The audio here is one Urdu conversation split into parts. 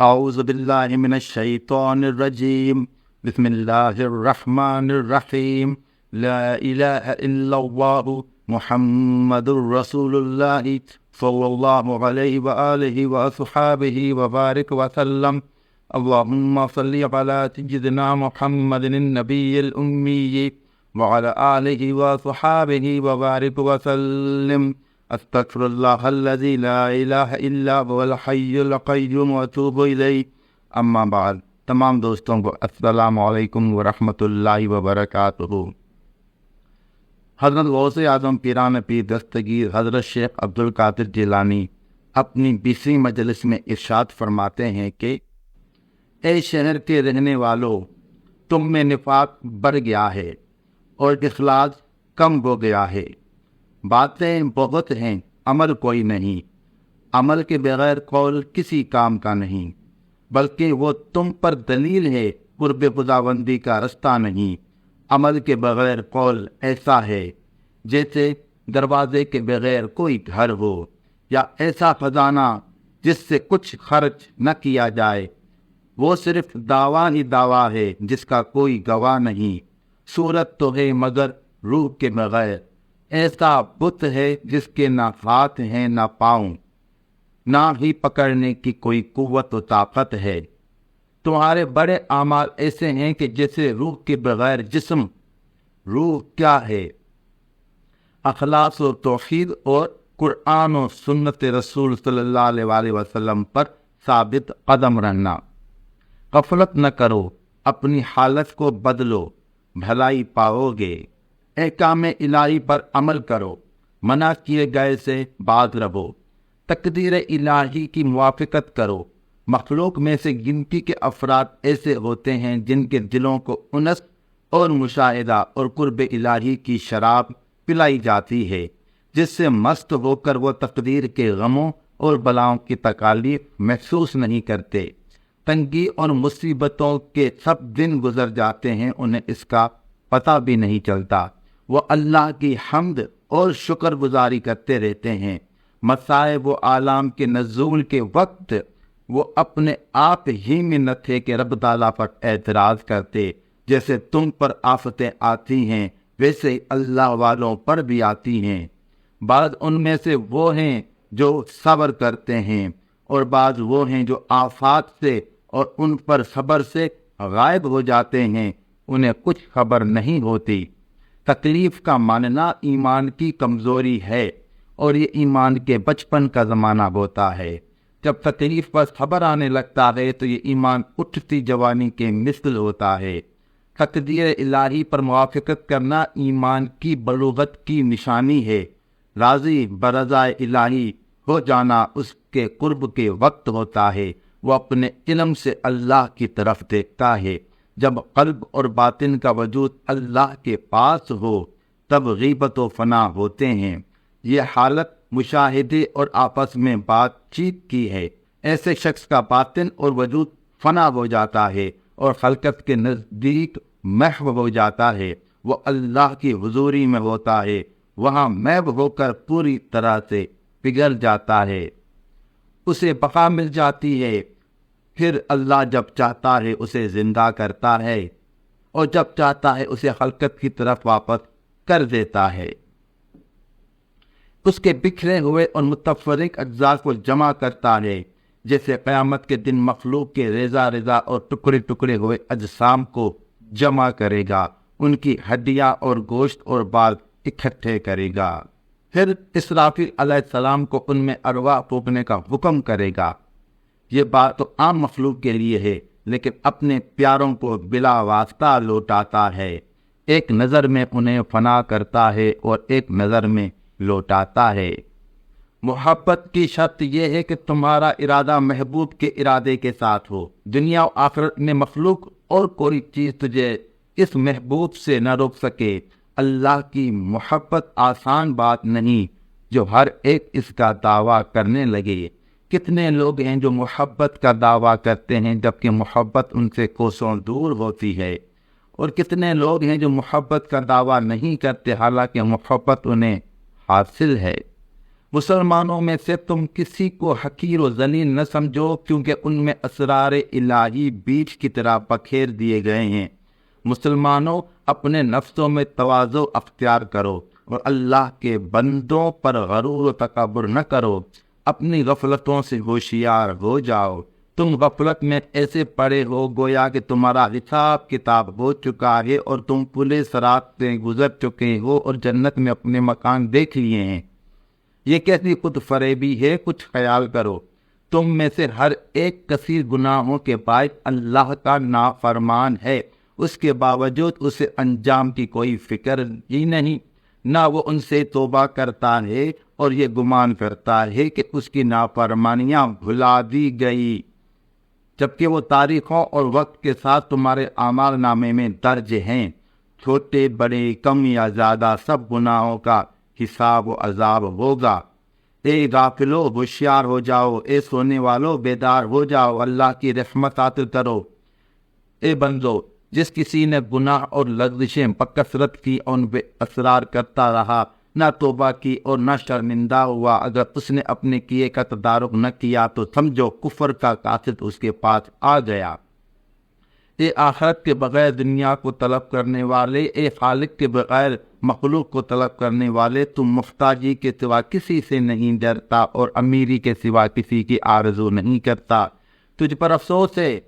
أعوذ بالله من الشيطان الرجيم. بسم الله الرحمن الرحيم. لا إله إلا الله محمد رسول الله صلى الله عليه وآله وأصحابه وبارك وسلم. اللهم صل على سيدنا محمد النبي الأمي وعلى آله وصحابه وبارك وسلم. استغفر اللہ الذي لا الہ الا هو الحی القیوم واتوب الیہ اما بعد، تمام دوستوں کو السلام علیکم ورحمۃ اللہ وبرکاتہ حضرت غوث اعظم پیران پیر دستگیر حضرت شیخ عبد القادر جیلانی اپنی بیسویں مجلس میں ارشاد فرماتے ہیں کہ، اے شہر کے رہنے والوں تم میں نفاق بڑھ گیا ہے اور اخلاص کم ہو گیا ہے۔ باتیں بہت ہیں، عمل کوئی نہیں۔ عمل کے بغیر قول کسی کام کا نہیں، بلکہ وہ تم پر دلیل ہے، قرب خداوندی کا رستہ نہیں۔ عمل کے بغیر قول ایسا ہے، جیسے دروازے کے بغیر کوئی گھر ہو، یا ایسا خزانہ جس سے کچھ خرچ نہ کیا جائے۔ وہ صرف دعویٰ ہی دعویٰ ہے، جس کا کوئی گواہ نہیں۔ صورت تو ہے مگر روح کے بغیر۔ ایسا بت ہے جس کے نہ ہاتھ ہیں نہ پاؤں، نہ ہی پکڑنے کی کوئی قوت و طاقت ہے۔ تمہارے بڑے اعمال ایسے ہیں کہ جیسے روح کے بغیر جسم۔ روح کیا ہے؟ اخلاص و توحید اور قرآن و سنت رسول صلی اللہ علیہ وسلم پر ثابت قدم رہنا غفلت نہ کرو، اپنی حالت کو بدلو، بھلائی پاؤ گے۔ احکام الہی پر عمل کرو، منع کیے گئے سے بعد رہو۔ تقدیر الہی کی موافقت کرو۔ مخلوق میں سے گنتی کے افراد ایسے ہوتے ہیں جن کے دلوں کو انس اور مشاہدہ اور قرب الہی کی شراب پلائی جاتی ہے، جس سے مست ہو کر وہ تقدیر کے غموں اور بلاؤں کی تکالیف محسوس نہیں کرتے۔ تنگی اور مصیبتوں کے سب دن گزر جاتے ہیں، انہیں اس کا پتہ بھی نہیں چلتا۔ وہ اللہ کی حمد اور شکر گزاری کرتے رہتے ہیں۔ مصائب و عالم کے نزول کے وقت وہ اپنے آپ ہی میں نہ تھے کہ رب تعالیٰ پر اعتراض کرتے، جیسے تم پر آفتیں آتی ہیں، ویسے اللہ والوں پر بھی آتی ہیں۔ بعض ان میں سے وہ ہیں جو صبر کرتے ہیں، اور بعض وہ ہیں جو آفات سے اور ان پر صبر سے غائب ہو جاتے ہیں۔ انہیں کچھ خبر نہیں ہوتی۔ تکلیف کا ماننا ایمان کی کمزوری ہے اور یہ ایمان کے بچپن کا زمانہ ہوتا ہے۔ جب تکلیف پر خبر آنے لگتا ہے تو یہ ایمان اٹھتی جوانی کے مثل ہوتا ہے۔ تقدیر الہی پر موافقت کرنا ایمان کی بلوغت کی نشانی ہے۔ راضی برضائے الہی ہو جانا اس کے قرب کے وقت ہوتا ہے۔ وہ اپنے علم سے اللہ کی طرف دیکھتا ہے۔ جب قلب اور باطن کا وجود اللہ کے پاس ہو، تب غیبت و فنا ہوتے ہیں۔ یہ حالت مشاہدے اور آپس میں بات چیت کی ہے۔ ایسے شخص کا باطن اور وجود فنا ہو جاتا ہے اور خلقت کے نزدیک محو ہو جاتا ہے۔ وہ اللہ کی حضوری میں ہوتا ہے۔ وہاں محو ہو کر پوری طرح سے پگھل جاتا ہے۔ اسے بقا مل جاتی ہے۔ پھر اللہ جب چاہتا ہے اسے زندہ کرتا ہے اور جب چاہتا ہے اسے خلقت کی طرف واپس کر دیتا ہے۔ اس کے بکھرے ہوئے اور متفرق اجزاء کو جمع کرتا ہے، جیسے قیامت کے دن مخلوق کے ریزا ریزا اور ٹکڑے ٹکڑے ہوئے اجسام کو جمع کرے گا۔ ان کی ہڈیاں اور گوشت اور بال اکٹھے کرے گا۔ پھر اسرافی علیہ السلام کو ان میں اروا پھونکنے کا حکم کرے گا۔ یہ بات تو عام مخلوق کے لیے ہے، لیکن اپنے پیاروں کو بلا واسطہ لوٹاتا ہے۔ ایک نظر میں انہیں فنا کرتا ہے اور ایک نظر میں لوٹاتا ہے۔ محبت کی شرط یہ ہے کہ تمہارا ارادہ محبوب کے ارادے کے ساتھ ہو۔ دنیا و آخرت میں مخلوق اور کوئی چیز تجھے اس محبوب سے نہ روک سکے۔ اللہ کی محبت آسان بات نہیں جو ہر ایک اس کا دعویٰ کرنے لگے۔ کتنے لوگ ہیں جو محبت کا دعویٰ کرتے ہیں جبکہ محبت ان سے کوسوں دور ہوتی ہے؟ اور کتنے لوگ ہیں جو محبت کا دعویٰ نہیں کرتے حالانکہ محبت انہیں حاصل ہے؟ مسلمانوں میں سے تم کسی کو حقیر و ذلیل نہ سمجھو کیونکہ ان میں اسرار الہی بیچ کی طرح پکھیر دیے گئے ہیں۔ مسلمانوں، اپنے نفسوں میں توازو اختیار کرو اور اللہ کے بندوں پر غرور و تکبر نہ کرو۔ اپنی غفلتوں سے ہوشیار ہو جاؤ۔ تم غفلت میں ایسے پڑے ہو گویا کہ تمہارا حساب کتاب ہو چکا ہے اور تم پورے سرات سے گزر چکے ہو اور جنت میں اپنے مکان دیکھ لیے ہیں۔ یہ کیسی خود فریبی ہے؟ کچھ خیال کرو۔ تم میں سے ہر ایک کثیر گناہوں کے باعث اللہ کا نافرمان ہے۔ اس کے باوجود اسے انجام کی کوئی فکر ہی نہیں۔ نہ وہ ان سے توبہ کرتا ہے اور یہ گمان کرتا ہے کہ اس کی نافرمانیاں بھلا دی گئی، جبکہ وہ تاریخوں اور وقت کے ساتھ تمہارے اعمال نامے میں درج ہیں۔ چھوٹے، بڑے، کم یا زیادہ سب گناہوں کا حساب و عذاب ہوگا۔ اے غافلو، ہوشیار ہو جاؤ۔ اے سونے والو، بیدار ہو جاؤ۔ اللہ کی رحمت حاصل کرو۔ اے بندو، جس کسی نے گناہ اور لغزشیں بکثرت کی اور ان پہ اصرار کرتا رہا نہ توبہ کی اور نہ شرمندہ ہوا۔ اگر اس نے اپنے کیے کا تدارک نہ کیا تو سمجھو کفر کا قاصد اس کے پاس آ گیا۔ اے آخرت کے بغیر دنیا کو طلب کرنے والے، اے خالق کے بغیر مخلوق کو طلب کرنے والے، تم مفتاجی کے سوا کسی سے نہیں ڈرتا اور امیری کے سوا کسی کی آرزو نہیں کرتا۔ تجھ پر افسوس ہے۔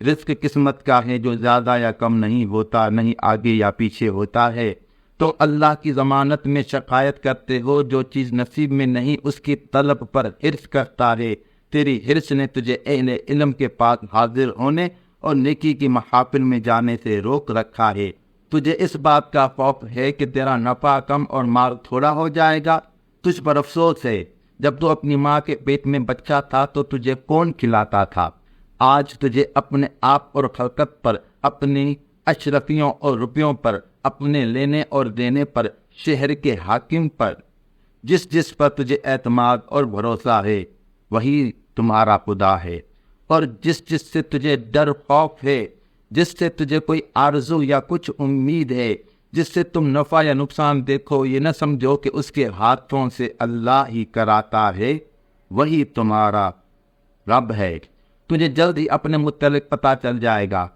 رزق قسمت کا ہے جو زیادہ یا کم نہیں ہوتا، نہیں آگے یا پیچھے ہوتا ہے۔ تو اللہ کی ضمانت میں شکایت کرتے ہو جو چیز نصیب میں نہیں، اس کی طلب پر حرص کرتا ہے۔ تیری حرص نے تجھے اہل علم کے پاس حاضر ہونے اور نیکی کی محافل میں جانے سے روک رکھا ہے۔ تجھے اس بات کا خوف ہے کہ تیرا نفع کم اور مال تھوڑا ہو جائے گا۔ تجھ پر افسوس ہے۔ جب تو اپنی ماں کے پیٹ میں بچہ تھا تو تجھے کون کھلاتا تھا؟ آج تجھے اپنے آپ اور خلقت پر، اپنی اشرفیوں اور روپیوں پر اپنے لینے اور دینے پر شہر کے حاکم پر، جس جس پر تجھے اعتماد اور بھروسہ ہے، وہی تمہارا خدا ہے۔ اور جس جس سے تجھے ڈر، خوف ہے، جس سے تجھے کوئی آرزو یا کچھ امید ہے، جس سے تم نفع یا نقصان دیکھو، یہ نہ سمجھو کہ اس کے ہاتھوں سے اللہ ہی کراتا ہے، وہی تمہارا رب ہے۔ تجھے جلد ہی اپنے متعلق پتہ چل جائے گا۔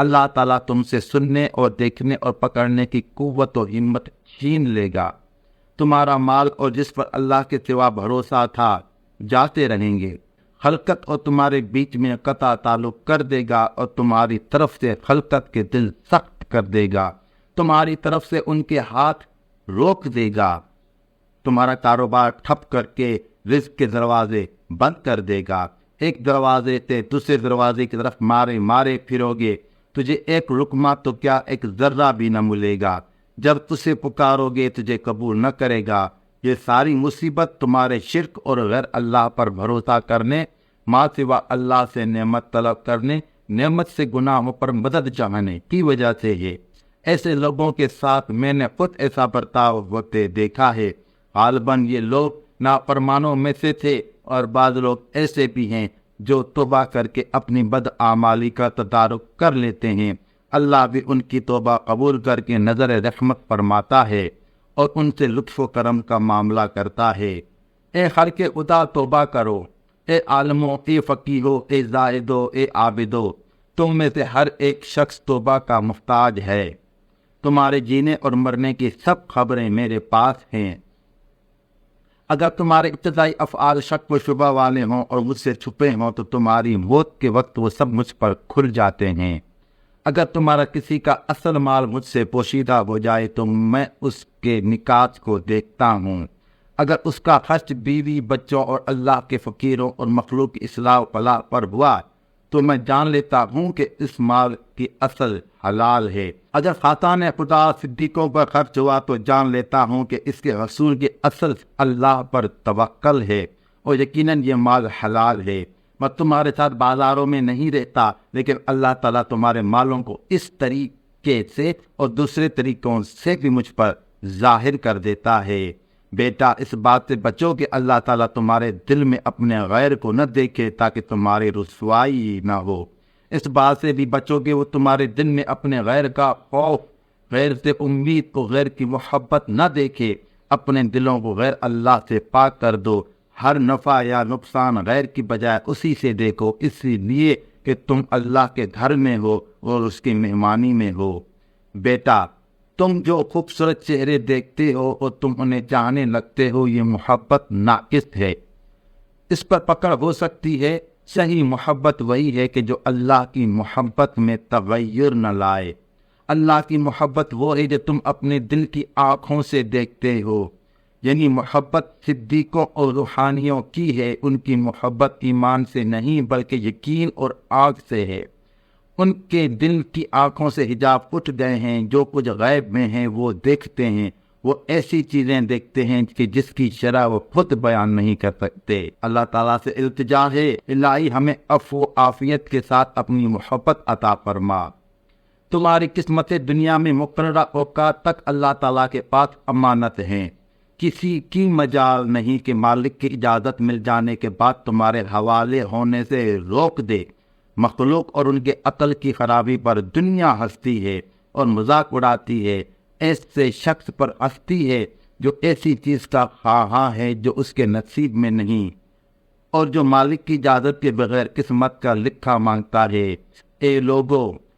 اللہ تعالیٰ تم سے سننے اور دیکھنے اور پکڑنے کی قوت و ہمت چھین لے گا۔ تمہارا مال اور جس پر اللہ کے سوا بھروسہ تھا، جاتے رہیں گے۔ خلقت اور تمہارے بیچ میں قطع تعلق کر دے گا اور تمہاری طرف سے خلقت کے دل سخت کر دے گا۔ تمہاری طرف سے ان کے ہاتھ روک دے گا۔ تمہارا کاروبار ٹھپ کر کے رزق کے دروازے بند کر دے گا۔ ایک دروازے سے دوسرے دروازے کی طرف مارے مارے پھرو گے تجھے ایک رکما تو کیا ایک ذرہ بھی نہ ملے گا؟ جب تجھے پکارو گے تجھے قبول نہ کرے گا۔ یہ ساری مصیبت تمہارے شرک اور غیر اللہ پر بھروسہ کرنے ماں سوا اللہ سے نعمت طلب کرنے، نعمت سے گناہوں پر مدد چاہنے کی وجہ سے ہے۔ ایسے لوگوں کے ساتھ میں نے خود ایسا برتاؤ وقت دیکھا ہے۔ غالباً یہ لوگ نافرمانوں میں سے تھے اور بعض لوگ ایسے بھی ہیں۔ جو توبہ کر کے اپنی بد آمالی کا تدارک کر لیتے ہیں۔ اللہ بھی ان کی توبہ قبول کر کے نظر رحمت فرماتا ہے اور ان سے لطف و کرم کا معاملہ کرتا ہے۔ اے خر کے خدا توبہ کرو۔ اے عالمو، اے فقیرو، اے زائدو، اے عابدو، تم میں سے ہر ایک شخص توبہ کا مفتاج ہے۔ تمہارے جینے اور مرنے کی سب خبریں میرے پاس ہیں۔ اگر تمہارے ابتدائی افعال شک و شبہ والے ہوں اور مجھ سے چھپے ہوں تو تمہاری موت کے وقت وہ سب مجھ پر کھل جاتے ہیں۔ اگر تمہارا کسی کا اصل مال مجھ سے پوشیدہ ہو جائے تو میں اس کے نکات کو دیکھتا ہوں۔ اگر اس کا خرچ بیوی، بچوں اور اللہ کے فقیروں اور مخلوق اصلاح فلاح پر ہوا تو میں جان لیتا ہوں کہ اس مال کی اصل حلال ہے۔ اگر خاتان خدا صدیقوں پر خرچ ہوا تو جان لیتا ہوں کہ اس کے رسول کی اصل اللہ پر توکل ہے اور یقیناً یہ مال حلال ہے۔ میں تمہارے ساتھ بازاروں میں نہیں رہتا، لیکن اللہ تعالیٰ تمہارے مالوں کو اس طریقے سے اور دوسرے طریقوں سے بھی مجھ پر ظاہر کر دیتا ہے۔ بیٹا، اس بات سے بچو کہ اللہ تعالیٰ تمہارے دل میں اپنے غیر کو نہ دیکھے تاکہ تمہاری رسوائی نہ ہو۔ اس بات سے بھی بچو کہ وہ تمہارے دل میں اپنے غیر کا خوف، غیر سے امید کو غیر کی محبت نہ دیکھے۔ اپنے دلوں کو غیر اللہ سے پاک کر دو۔ ہر نفع یا نقصان غیر کی بجائے اسی سے دیکھو۔ اسی لیے کہ تم اللہ کے گھر میں ہو اور اس کی مہمانی میں ہو۔ بیٹا، تم جو خوبصورت چہرے دیکھتے ہو اور تم انہیں چاہنے لگتے ہو، یہ محبت ناقص ہے۔ اس پر پکڑ ہو سکتی ہے۔ صحیح محبت وہی ہے کہ جو اللہ کی محبت میں تغیر نہ لائے۔ اللہ کی محبت وہ ہے جو تم اپنے دل کی آنکھوں سے دیکھتے ہو۔ یعنی محبت صدیقوں اور روحانیوں کی ہے، ان کی محبت ایمان سے نہیں بلکہ یقین اور آگ سے ہے۔ ان کے دل کی آنکھوں سے حجاب اٹھ گئے ہیں، جو کچھ غیب میں ہیں وہ دیکھتے ہیں۔ وہ ایسی چیزیں دیکھتے ہیں کہ جس کی شرح وہ خود بیان نہیں کر سکتے۔ اللہ تعالیٰ سے التجا ہے، الہی ہمیں افو آفیت کے ساتھ اپنی محبت عطا فرما۔ تمہاری قسمت دنیا میں مقررہ اوقات تک اللہ تعالیٰ کے پاس امانت ہیں۔ کسی کی مجال نہیں کہ مالک کی اجازت مل جانے کے بعد تمہارے حوالے ہونے سے روک دے۔ مخلوق اور ان کے عقل کی خرابی پر دنیا ہنستی ہے اور مذاق اڑاتی ہے۔ ایسے شخص پر ہنستی ہے جو ایسی چیز کا خواہاں ہے جو اس کے نصیب میں نہیں۔ اور جو مالک کی اجازت کے بغیر قسمت کا لکھا مانگتا ہے۔ اے لوگو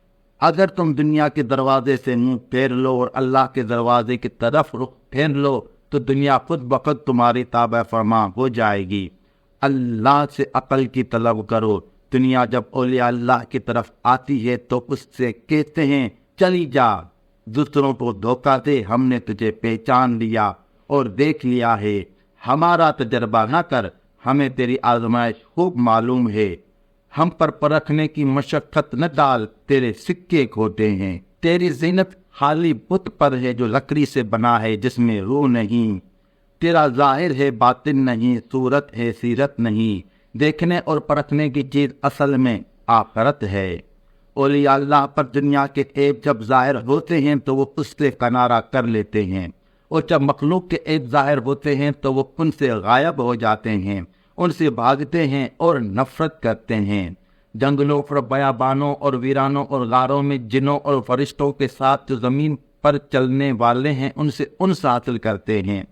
اگر تم دنیا کے دروازے سے منہ پھیر لو اور اللہ کے دروازے کی طرف رخ پھیر لو، تو دنیا خود بخود تمہاری تابع فرما ہو جائے گی۔ اللہ سے عقل کی طلب کرو۔ دنیا جب اولیاء اللہ کی طرف آتی ہے تو اس سے کہتے ہیں، چلی جا۔ دوسروں کو دھوکہ دے، ہم نے تجھے پہچان لیا اور دیکھ لیا ہے۔ ہمارا تجربہ نہ کر، ہمیں تیری آزمائش خوب معلوم ہے۔ ہم پر پرکھنے کی مشقت نہ ڈال، تیرے سکے کھوٹے ہیں۔ تیری زینت خالی بت پر ہے جو لکڑی سے بنا ہے، جس میں روح نہیں۔ تیرا ظاہر ہے، باطن نہیں، صورت ہے، سیرت نہیں۔ دیکھنے اور پرکھنے کی چیز اصل میں آخرت ہے۔ اولیاء اللہ پر دنیا کے عیب جب ظاہر ہوتے ہیں تو وہ اس سے کنارہ کر لیتے ہیں۔ اور جب مخلوق کے عیب ظاہر ہوتے ہیں تو وہ ان سے غائب ہو جاتے ہیں۔ ان سے بھاگتے ہیں اور نفرت کرتے ہیں۔ جنگلوں پر بیابانوں اور ویرانوں اور غاروں میں جنوں اور فرشتوں کے ساتھ جو زمین پر چلنے والے ہیں، ان سے انس حاصل کرتے ہیں۔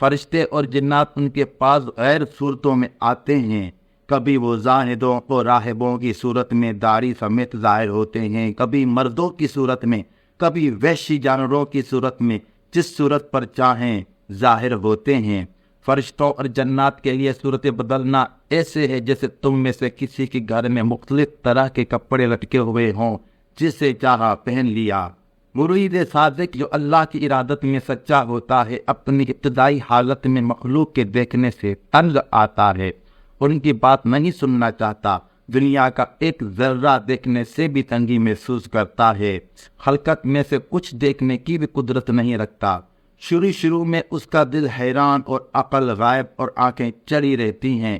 فرشتے اور جنات ان کے پاس غیر صورتوں میں آتے ہیں۔ کبھی وہ زاہدوں اور راہبوں کی صورت میں داڑھی سمیت ظاہر ہوتے ہیں، کبھی مردوں کی صورت میں، کبھی وحشی جانوروں کی صورت میں، جس صورت پر چاہیں ظاہر ہوتے ہیں۔ فرشتوں اور جنات کے لیے صورت بدلنا ایسے ہے جیسے تم میں سے کسی کے گھر میں مختلف طرح کے کپڑے لٹکے ہوئے ہوں، جسے چاہا پہن لیا۔ مرید صادق جو اللہ کی ارادت میں سچا ہوتا ہے، اپنی ابتدائی حالت میں مخلوق کے دیکھنے سے تنگ آتا ہے۔ ان کی بات نہیں سننا چاہتا، دنیا کا ایک ذرہ دیکھنے سے بھی تنگی محسوس کرتا ہے۔ خلقت میں سے کچھ دیکھنے کی بھی قدرت نہیں رکھتا۔ شروع شروع میں اس کا دل حیران اور عقل غائب اور آنکھیں چڑی رہتی ہیں۔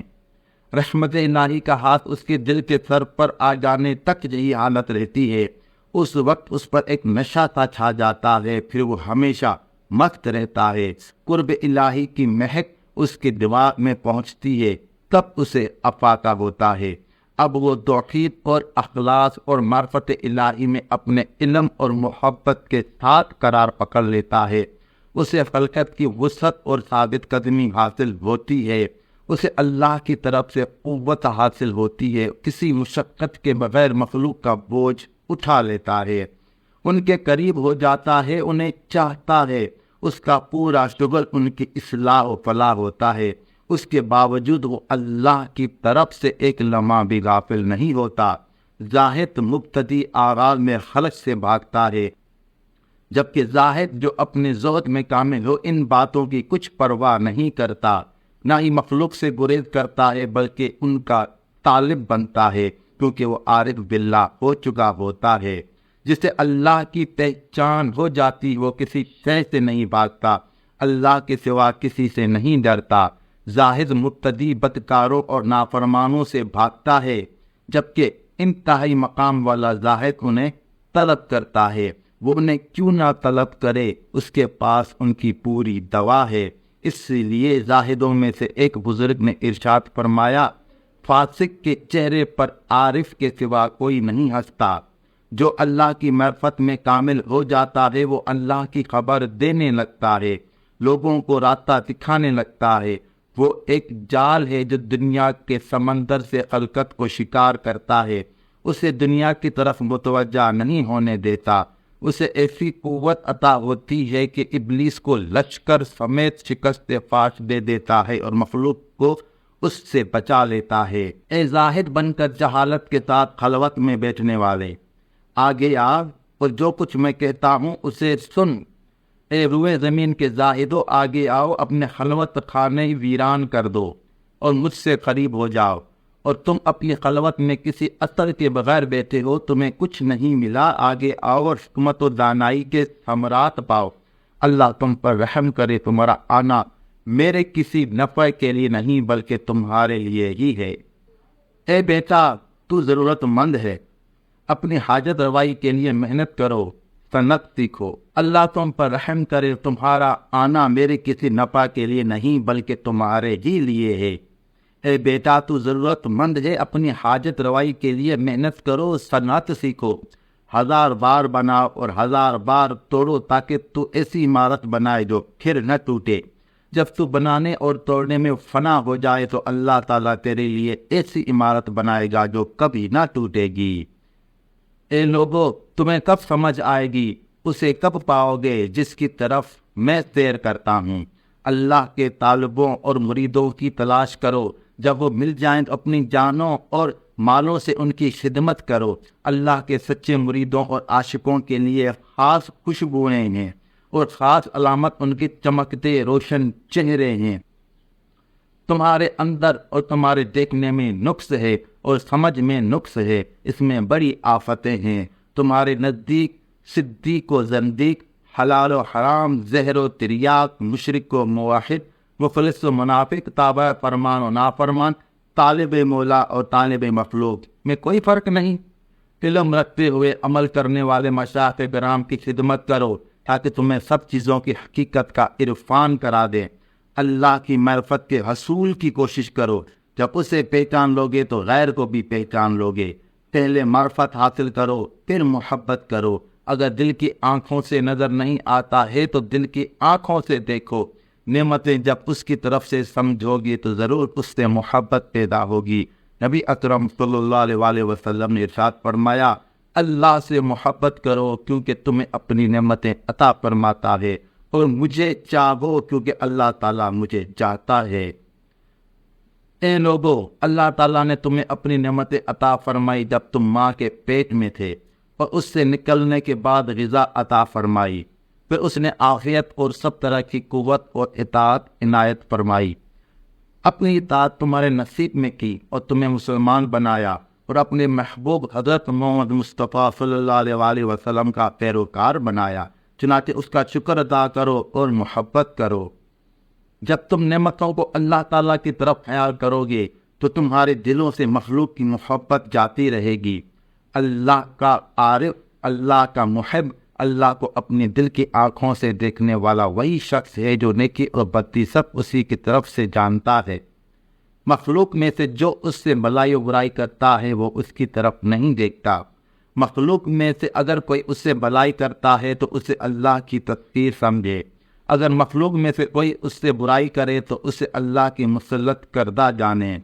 رحمت الہی کا ہاتھ اس کے دل کے سر پر آ جانے تک یہی حالت رہتی ہے۔ اس وقت اس پر ایک نشہ سا چھا جاتا ہے، پھر وہ ہمیشہ مخت رہتا ہے۔ قرب الہی کی مہک اس کے دماغ میں پہنچتی ہے، تب اسے افاقہ ہوتا ہے۔ اب وہ توقید اور اخلاص اور معرفت الہی میں اپنے علم اور محبت کے ساتھ قرار پکڑ لیتا ہے۔ اسے خلقت کی وسعت اور ثابت قدمی حاصل ہوتی ہے۔ اسے اللہ کی طرف سے قوت حاصل ہوتی ہے۔ کسی مشقت کے بغیر مخلوق کا بوجھ اٹھا لیتا ہے۔ ان کے قریب ہو جاتا ہے، انہیں چاہتا ہے۔ اس کا پورا شغل ان کی اصلاح و فلاح ہوتا ہے۔ اس کے باوجود وہ اللہ کی طرف سے ایک لمحہ بھی غافل نہیں ہوتا۔ ظاہر مبتدی آغاز میں خلق سے بھاگتا ہے۔ جبکہ زاہد جو اپنے زہد میں کامل ہو، ان باتوں کی کچھ پرواہ نہیں کرتا۔ نہ ہی مخلوق سے گریز کرتا ہے، بلکہ ان کا طالب بنتا ہے، کیونکہ وہ عارف باللہ ہو چکا ہوتا ہے۔ جسے اللہ کی پہچان ہو جاتی، وہ کسی شے سے نہیں بھاگتا۔ اللہ کے سوا کسی سے نہیں ڈرتا۔ زاہد مبتدی بدکاروں اور نافرمانوں سے بھاگتا ہے، جبکہ انتہائی مقام والا زاہد انہیں طلب کرتا ہے۔ وہ انہیں کیوں نہ طلب کرے؟ اس کے پاس ان کی پوری دوا ہے۔ اس لیے زاہدوں میں سے ایک بزرگ نے ارشاد فرمایا، فاسق کے چہرے پر عارف کے سوا کوئی نہیں ہنستا۔ جو اللہ کی مرفت میں کامل ہو جاتا ہے، وہ اللہ کی خبر دینے لگتا ہے۔ لوگوں کو راستہ دکھانے لگتا ہے۔ وہ ایک جال ہے جو دنیا کے سمندر سے خلقت کو شکار کرتا ہے۔ اسے دنیا کی طرف متوجہ نہیں ہونے دیتا۔ اسے ایسی قوت عطا ہوتی ہے کہ ابلیس کو لشکر سمیت شکست فاش دے دیتا ہے اور مخلوق کو اس سے بچا لیتا ہے۔ اے زاہد بن کر جہالت کے ساتھ خلوت میں بیٹھنے والے، آگے آ اور جو کچھ میں کہتا ہوں اسے سن۔ اے روئے زمین کے زاہدو، آگے آؤ، اپنے خلوت خانے ویران کر دو اور مجھ سے قریب ہو جاؤ۔ اور تم اپنی خلوت میں کسی اثر کے بغیر بیٹھے ہو، تمہیں کچھ نہیں ملا۔ آگے آؤ اور حکمت و دانائی کے ثمرات پاؤ۔ اللہ تم پر رحم کرے، تمہارا آنا میرے کسی نفع کے لیے نہیں، بلکہ تمہارے لیے ہی ہے۔ اے بیٹا، تو ضرورت مند ہے۔ اپنی حاجت روائی کے لیے محنت کرو صنعت سیکھو۔ اللہ تم پر رحم کرے، تمہارا آنا میرے کسی نفع کے لیے نہیں، بلکہ تمہارے ہی لیے ہے۔ اے بیٹا، تو ضرورت مند ہے اپنی حاجت روائی کے لیے محنت کرو، صنعت سیکھو۔ ہزار بار بناؤ اور ہزار بار توڑو تاکہ تو ایسی عمارت بنائے جو پھر نہ ٹوٹے۔ جب تو بنانے اور توڑنے میں فنا ہو جائے تو اللہ تعالیٰ تیرے لیے ایسی عمارت بنائے گا جو کبھی نہ ٹوٹے گی۔ اے لوگو، تمہیں کب سمجھ آئے گی؟ اسے کب پاؤ گے جس کی طرف میں سیر کرتا ہوں؟ اللہ کے طالبوں اور مریدوں کی تلاش کرو۔ جب وہ مل جائیں تو اپنی جانوں اور مالوں سے ان کی خدمت کرو۔ اللہ کے سچے مریدوں اور عاشقوں کے لیے خاص خوشبوئیں ہیں اور خاص علامت ان کی چمکتے روشن چہرے ہیں۔ تمہارے اندر اور تمہارے دیکھنے میں نقص ہے اور سمجھ میں نقص ہے۔ اس میں بڑی آفتیں ہیں۔ تمہارے نزدیک صدیق و زندیق، حلال و حرام، زہر و تریاق، مشرق و مواحد مفلس و منافق، تابع فرمان و نافرمان، طالب مولا اور طالب مخلوق میں کوئی فرق نہیں۔ علم رکھتے ہوئے عمل کرنے والے مشاق گرام کی خدمت کرو تاکہ تمہیں سب چیزوں کی حقیقت کا عرفان کرا دیں۔ اللہ کی معرفت کے حصول کی کوشش کرو۔ جب اسے پہچان لوگے تو غیر کو بھی پہچان لوگے۔ پہلے معرفت حاصل کرو، پھر محبت کرو۔ اگر دل کی آنکھوں سے نظر نہیں آتا ہے تو دل کی آنکھوں سے دیکھو۔ نعمتیں جب اس کی طرف سے سمجھو گی تو ضرور اس سے محبت پیدا ہوگی۔ نبی اکرم صلی اللہ علیہ وسلم نے ارشاد فرمایا، اللہ سے محبت کرو کیونکہ تمہیں اپنی نعمتیں عطا فرماتا ہے اور مجھے چاہو کیونکہ اللہ تعالیٰ مجھے چاہتا ہے۔ اے لوگو، اللہ تعالیٰ نے تمہیں اپنی نعمتیں عطا فرمائی جب تم ماں کے پیٹ میں تھے اور اس سے نکلنے کے بعد غذا عطا فرمائی۔ پھر اس نے آخیت اور سب طرح کی قوت اور اطاعت عنایت فرمائی۔ اپنی اطاعت تمہارے نصیب میں کی اور تمہیں مسلمان بنایا اور اپنے محبوب حضرت محمد مصطفیٰ صلی اللہ علیہ وسلم کا پیروکار بنایا، چنانچہ اس کا شکر ادا کرو اور محبت کرو۔ جب تم نعمتوں کو اللہ تعالیٰ کی طرف خیال کرو گے، تو تمہارے دلوں سے مخلوق کی محبت جاتی رہے گی۔ اللہ کا عارف، اللہ کا محب اللہ کو اپنے دل کی آنکھوں سے دیکھنے والا وہی شخص ہے جو نیکی اور بدی سب اسی کی طرف سے جانتا ہے۔ مخلوق میں سے جو اس سے بلائی و برائی کرتا ہے وہ اس کی طرف نہیں دیکھتا۔ مخلوق میں سے اگر کوئی اس سے بلائی کرتا ہے تو اسے اللہ کی تصویر سمجھے۔ اگر مخلوق میں سے کوئی اس سے برائی کرے تو اسے اللہ کی مسلط کردہ جانے۔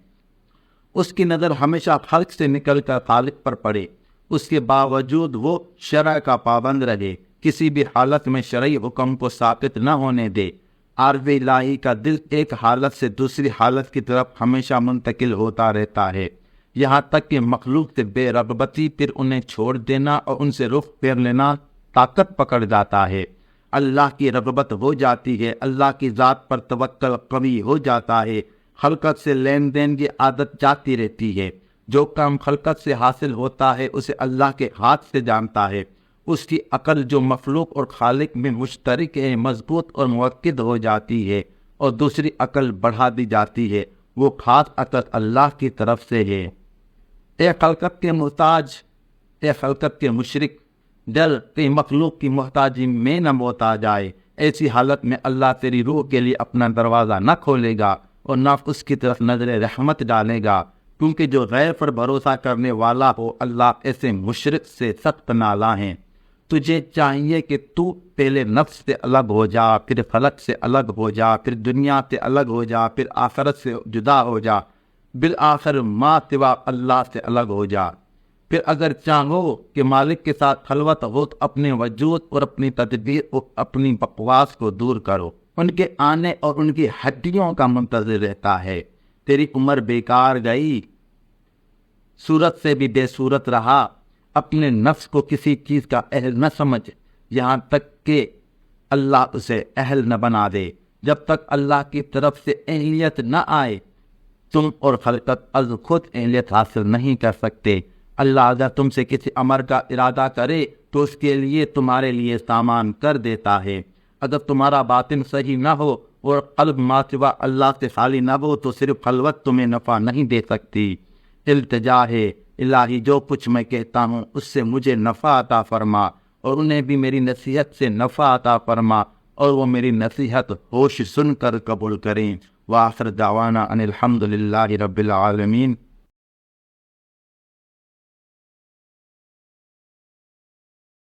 اس کی نظر ہمیشہ خلق سے نکل کر خالق پر پڑے۔ اس کے باوجود وہ شرع کا پابند رہے، کسی بھی حالت میں شرعی حکم کو ثابت نہ ہونے دے۔ عارف الہی کا دل ایک حالت سے دوسری حالت کی طرف ہمیشہ منتقل ہوتا رہتا ہے۔ یہاں تک کہ مخلوق سے بے رغبتی پھر انہیں چھوڑ دینا اور ان سے رخ پھیر لینا طاقت پکڑ جاتا ہے۔ اللہ کی رغبت ہو جاتی ہے، اللہ کی ذات پر توقع کمی ہو جاتا ہے۔ خلقت سے لین دین کی عادت جاتی رہتی ہے۔ جو کام خلقت سے حاصل ہوتا ہے، اسے اللہ کے ہاتھ سے جانتا ہے۔ اس کی عقل جو مخلوق اور خالق میں مشترک ہے، مضبوط اور موقع ہو جاتی ہے اور دوسری عقل بڑھا دی جاتی ہے۔ وہ خاص عقل اللہ کی طرف سے ہے۔ اے خلقت کے محتاج، اے خلقت کے مشرق ڈر کہ مخلوق کی محتاجی میں نہ موتا جائے۔ ایسی حالت میں اللہ تیری روح کے لیے اپنا دروازہ نہ کھولے گا اور نہ اس کی طرف نظر رحمت ڈالے گا۔ کیونکہ جو غیر پر بھروسہ کرنے والا ہو، اللہ ایسے مشرق سے سخت نالا ہیں تجھے چاہیے کہ تو پہلے نفس سے الگ ہو جا، پھر فلک سے الگ ہو جا، پھر دنیا سے الگ ہو جا، پھر آخرت سے جدا ہو جا۔ بالآخر ماں سوا اللہ سے الگ ہو جا۔ پھر اگر چاہو کہ مالک کے ساتھ خلوت ہو، تو اپنے وجود اور اپنی تدبیر اور اپنی بکواس کو دور کرو۔ ان کے آنے اور ان کی ہڈیوں کا منتظر رہتا ہے۔ تیری عمر بیکار گئی۔ صورت سے بھی بے صورت رہا۔ اپنے نفس کو کسی چیز کا اہل نہ سمجھ۔ یہاں تک کہ اللہ اسے اہل نہ بنا دے۔ جب تک اللہ کی طرف سے اہلیت نہ آئے، تم اور خلقت از خود اہلیت حاصل نہیں کر سکتے۔ اللہ اگر تم سے کسی امر کا ارادہ کرے، تو اس کے لیے تمہارے لیے سامان کر دیتا ہے۔ اگر تمہارا باطن صحیح نہ ہو اور قلب ماتوا اللہ سے خالی نہ ہو تو صرف خلوت تمہیں نفع نہیں دے سکتی۔ التجا ہے، الہی جو کچھ میں کہتا ہوں، اس سے مجھے نفع عطا فرما اور انہیں بھی میری نصیحت سے نفع عطا فرما اور وہ میری نصیحت ہوش سن کر قبول کریں۔ وآخر دعوانا ان الحمد للہ رب العالمین۔